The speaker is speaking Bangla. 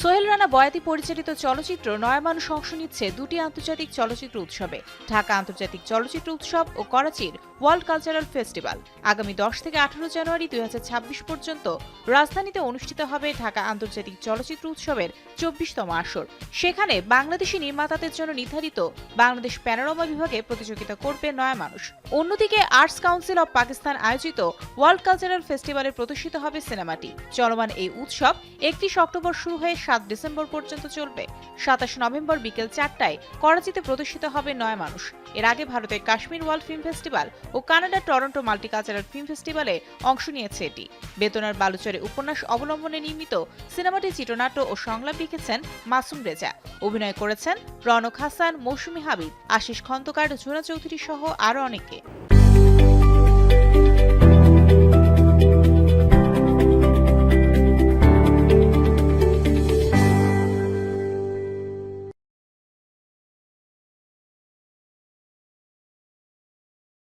সোহেল রানা বয়াতি পরিচালিত চলচ্চিত্র নয়া মানুষ অংশ নিচ্ছে দুটি আন্তর্জাতিক চলচ্চিত্র উৎসবে। ঢাকা আন্তর্জাতিক চলচ্চিত্র উৎসব ও করাচির ওয়ার্ল্ড কালচারাল ফেস্টিভ্যাল। আগামী দশ থেকে আঠারো জানুয়ারি দুই হাজার ছাব্বিশ পর্যন্ত রাজধানীতে অনুষ্ঠিত হবে ঢাকা আন্তর্জাতিক চলচ্চিত্র উৎসবের চব্বিশতম আসর। সেখানে বাংলাদেশি নির্মাতাদের জন্য নির্ধারিত বাংলাদেশ প্যানোরামা বিভাগে প্রতিযোগিতা করবে নয়া মানুষ। অন্যদিকে আর্টস কাউন্সিল অব পাকিস্তান আয়োজিত ওয়ার্ল্ড কালচারাল ফেস্টিভ্যালে প্রদর্শিত হবে সিনেমাটি। চলমান এই উৎসব একত্রিশ অক্টোবর শুরু হয়ে সাত ডিসেম্বর পর্যন্ত চলবে। সাতাশ নভেম্বর বিকেল চারটায় করাচিতে প্রদর্শিত হবে নয় মানুষ। এর আগে ভারতের কাশ্মীর ওয়ার্ল্ড ফিল্ম ফেস্টিভ্যাল ও কানাডার টরন্টো মাল্টিকালচারাল ফিল্ম ফেস্টিভ্যালে অংশ নিয়েছে এটি। বেতনার বালুচরে উপন্যাস অবলম্বনে নির্মিত সিনেমাটি চিত্রনাট্য ও সংলাপ লিখেছেন মাসুম রেজা। অভিনয় করেছেন রনক হাসান, মৌসুমি হাবিব। আশিস খন্দকার, ঝুনা চৌধুরী সহ আরও অনেকে।